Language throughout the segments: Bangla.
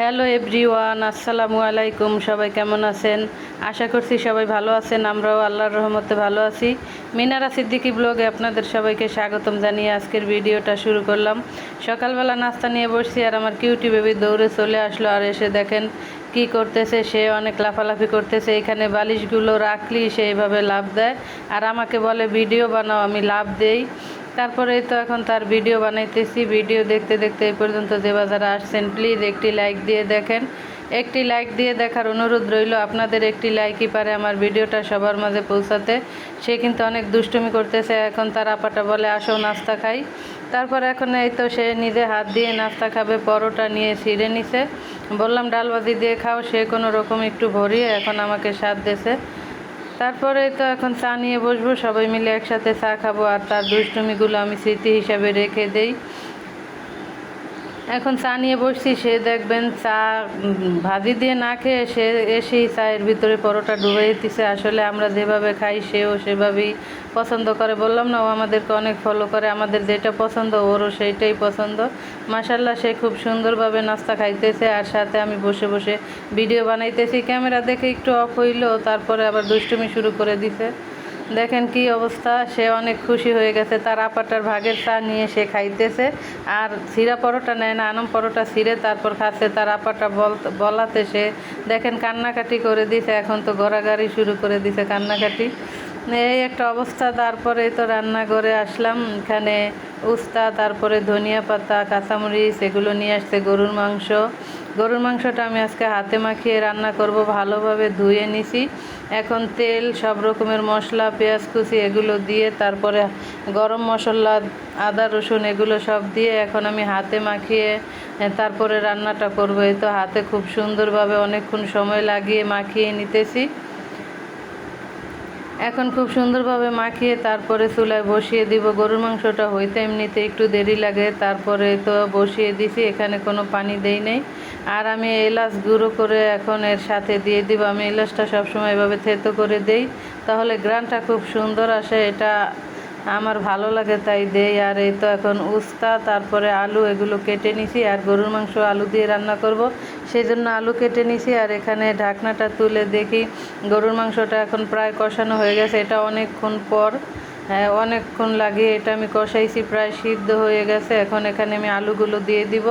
হ্যালো এভরিওয়ান আসসালামু আলাইকুম, সবাই কেমন আছেন? আশা করছি সবাই ভালো আছেন, আমরাও আল্লাহর রহমতে ভালো আছি। মিনারা সিদ্দিকি ব্লগে আপনাদের সবাইকে স্বাগতম জানিয়ে আজকের ভিডিওটা শুরু করলাম। সকালবেলা নাস্তা নিয়ে বসছি আর আমার কিউটি বেবি দৌড়ে চলে আসলো আর এসে দেখেন কি করতেছে, সে অনেক লাফালাফি করতেছে। এখানে বালিশগুলো রাখলি সে এইভাবে লাভ দেয়। আর আমাকে বলে, ভিডিও বানাও, আমি লাভ দেই। তারপরে তো এখন তার ভিডিও বানাইতেছি। ভিডিও দেখতে দেখতে এই পর্যন্ত যে বাজারে আসছেন প্লিজ একটি লাইক দিয়ে দেখেন। একটি লাইক দিয়ে দেখার অনুরোধ রইল, আপনাদের একটি লাইকই পারে আমার ভিডিওটা সবার মাঝে পৌঁছাতে। সে কিন্তু অনেক দুষ্টুমি করতেছে, এখন তার আপাটা বলে, আসো, নাস্তা খাই। তারপর এখন এই তো সে নিজে হাত দিয়ে নাস্তা খাবে, পরোটা নিয়ে ছিঁড়ে নিছে। বললাম, ডালবাজি দিয়ে খাও, সে কোনো রকম একটু ভরিয়ে এখন আমাকে স্বাদ দিয়েছে তারপরে তো এখন চা নিয়ে বসবো, সবাই মিলে একসাথে চা খাব আর তার দুষ্টুমিগুলো আমি স্মৃতি হিসাবে রেখে দেই। এখন চা নিয়ে বসছি, সে দেখবেন চা ভাজি দিয়ে না খেয়ে সে এসেই চায়ের ভিতরে পরোটা ডুবে দিতেছে। আসলে আমরা যেভাবে খাই, সেও সেভাবেই পছন্দ করে। বললাম না, ও আমাদেরকে অনেক ফলো করে। আমাদের যেটা পছন্দ, ওরও সেইটাই পছন্দ। মাসাল্লাহ সে খুব সুন্দরভাবে নাস্তা খাইতেছে। আর সাথে আমি বসে বসে ভিডিও বানাইতেছি। ক্যামেরা দেখে একটু অফ হইল, তারপরে আবার দুষ্টুমি শুরু করে দিছে। দেখেন কি অবস্থা, সে অনেক খুশি হয়ে গেছে। তার আপাটার ভাগের চা নিয়ে সে খাইতেছে। আর সিরা পরোটা নেয় না, আনম পরোটা ছিঁড়ে তারপর খাচ্ছে। তার আপাটা বল, বলাতে সে দেখেন কান্নাকাটি করে দিছে, এখন তো গড়াগাড়ি শুরু করে দিছে কান্নাকাটি। এই একটা অবস্থা, তারপরে তো রান্নাঘরে আসলাম। এখানে উস্তা, তারপরে ধনিয়া পাতা, কাঁচামরিচ, এগুলো নিয়ে আসছে গরুর মাংস। গরুর মাংসটা আমি আজকে হাতে মাখিয়ে রান্না করব, ভালোভাবে ধুয়ে নিছি। এখন তেল, সব রকমের মশলা, পেঁয়াজ কুচি এগুলো দিয়ে তারপরে গরম মশলা, আদা, রসুন এগুলো সব দিয়ে এখন আমি হাতে মাখিয়ে তারপরে রান্নাটা করব। এই তো হাতে খুব সুন্দরভাবে অনেকক্ষণ সময় লাগিয়ে মাখিয়ে নিতেছি। এখন খুব সুন্দরভাবে মাখিয়ে তারপরে চুলায় বসিয়ে দিব। গরুর মাংসটা হইতে এমনিতে একটু দেরি লাগে, তারপরে তো বসিয়ে দিছি, এখানে কোনো পানি দেই নেই। আর আমি এলাচ গুঁড়ো করে এখন এর সাথে দিয়ে দিব। আমি এলাচটা সবসময় এভাবে থেতো করে দেই। তাহলে গ্রানটা খুব সুন্দর আসে, এটা আমার ভালো লাগে তাই দেই। আর এই তো এখন উস্তা, তারপরে আলু, এগুলো কেটে নিছি। আর গরুর মাংস আলু দিয়ে রান্না করব। সেই জন্য আলু কেটে নিছি। আর এখানে ঢাকনাটা তুলে দেখি, গরুর মাংসটা এখন প্রায় কষানো হয়ে গেছে। এটা অনেকক্ষণ পর হ্যাঁ অনেকক্ষণ লাগিয়ে এটা আমি কষাইছি। প্রায় সিদ্ধ হয়ে গেছে। এখন এখানে আমি আলুগুলো দিয়ে দিব।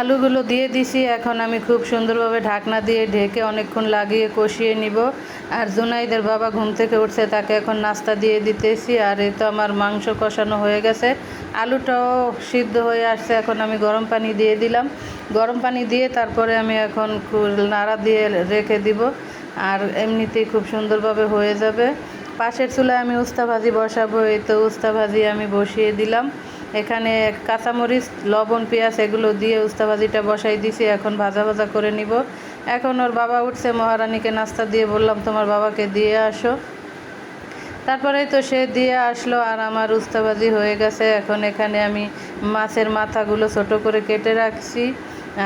আলুগুলো দিয়ে দিছি। এখন আমি খুব সুন্দরভাবে ঢাকনা দিয়ে ঢেকে অনেকক্ষণ লাগিয়ে কষিয়ে নিব। আর জুনাইদের বাবা ঘুম থেকে উঠছে, তাকে এখন নাস্তা দিয়ে দিতেছি। আর এই তো আমার মাংস কষানো হয়ে গেছে। আলুটাও সিদ্ধ হয়ে আসছে, এখন আমি গরম পানি দিয়ে দিলাম। গরম পানি দিয়ে তারপরে আমি এখন নাড়া দিয়ে রেখে দিব। আর এমনিতেই খুব সুন্দরভাবে হয়ে যাবে। পাশের চুলায় আমি উস্তা ভাজি বসাবো, এই তো উস্তা ভাজি আমি বসিয়ে দিলাম। এখানে কাঁচামরিচ, লবণ, পেঁয়াজ এগুলো দিয়ে উস্তাবাজিটা বসাই দিছি, এখন ভাজা ভাজা করে নিব। এখন ওর বাবা উঠছে, মহারানীকে নাস্তা দিয়ে বললাম, তোমার বাবাকে দিয়ে আসো। তারপরেই তো সে দিয়ে আসলো, আর আমার উস্তাবাজি হয়ে গেছে। এখন এখানে আমি মাছের মাথাগুলো ছোট করে কেটে রাখছি।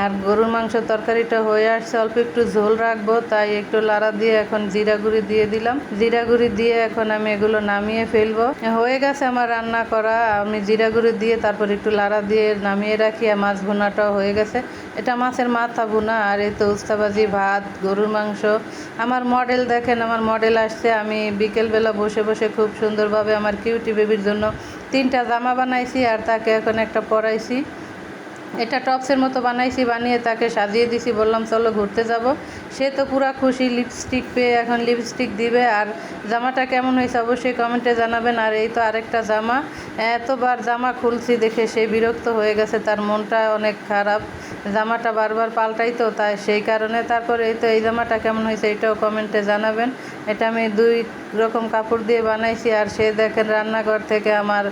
আর গরুর মাংস তরকারিটা হয়ে আসছে, অল্প একটু ঝোল রাখব, তাই একটু লাড়া দিয়ে এখন জিরা গুঁড়ি দিয়ে দিলাম। জিরা গুঁড়ি দিয়ে এখন আমি এগুলো নামিয়ে ফেলব। হয়ে গেছে আমার রান্না করা, আমি জিরা গুঁড়ি দিয়ে তারপর একটু লাড়া দিয়ে নামিয়ে রাখি, আর মাছ ভুনাটাও হয়ে গেছে। এটা মাছের মাথা ভুনা, আর এই তো উস্তাবাজি, ভাত, গরুর মাংস। আমার মডেল দেখেন, আমার মডেল আসছে, আমি বিকেলবেলা বসে বসে খুব সুন্দরভাবে আমার কিউটি বেবির জন্য তিনটা জামা বানাইছি, আর তাকে এখন একটা পরাইছি। এটা টপসের মতো বানাইছি, বানিয়ে তাকে সাজিয়ে দিছি, বললাম, চলো ঘুরতে যাব। সে তো পুরা খুশি লিপস্টিক পেয়ে এখন লিপস্টিক দিবে। আর জামাটা কেমন হয়েছে অবশ্যই কমেন্টে জানাবেন। আর এই তো আরেকটা জামা। এতবার জামা খুলছি দেখে সে বিরক্ত হয়ে গেছে, তার মনটা অনেক খারাপ। জামাটা বারবার পাল্টাই তো তাই সেই কারণে। তারপরে এই তো এই জামাটা কেমন হয়েছে এটাও কমেন্টে জানাবেন। এটা আমি দুই রকম কাপড় দিয়ে বানাইছি, আর সে দেখেন রান্নাঘর থেকে আমার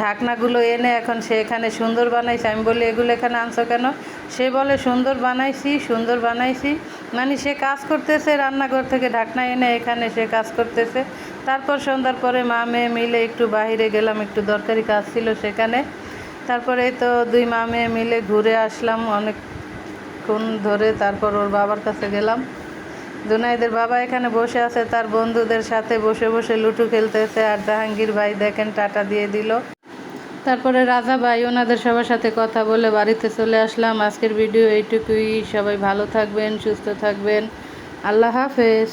ঢাকনাগুলো এনে এখন সে এখানে সুন্দর বানাইছে। আমি বলি, এগুলো এখানে আনছো কেন? সে বলে, সুন্দর বানাইছি সুন্দর বানাইছি। মানে সে কাজ করতেছে, রান্নাঘর থেকে ঢাকনা এনে এখানে সে কাজ করতেছে। তারপর সন্ধ্যার পরে মা মেয়ে মিলে একটু বাইরে গেলাম, একটু দরকারি কাজ ছিল সেখানে। তারপরে তো দুই মা মেয়ে মিলে ঘুরে আসলাম অনেকক্ষণ ধরে। তারপর ওর বাবার কাছে গেলাম। জুনাইদের বাবা এখানে বসে আছে, তার বন্ধুদের সাথে বসে বসে লুটু খেলতেছে আর জাহাঙ্গীর ভাই দেখেন টাটা দিয়ে দিল। তারপরে রাজা ভাই ওনাদের সবার সাথে কথা বলে বাড়িতে চলে আসলাম। আজকের ভিডিও এইটুকুই। সবাই ভালো থাকবেন, সুস্থ থাকবেন। আল্লাহ হাফেজ।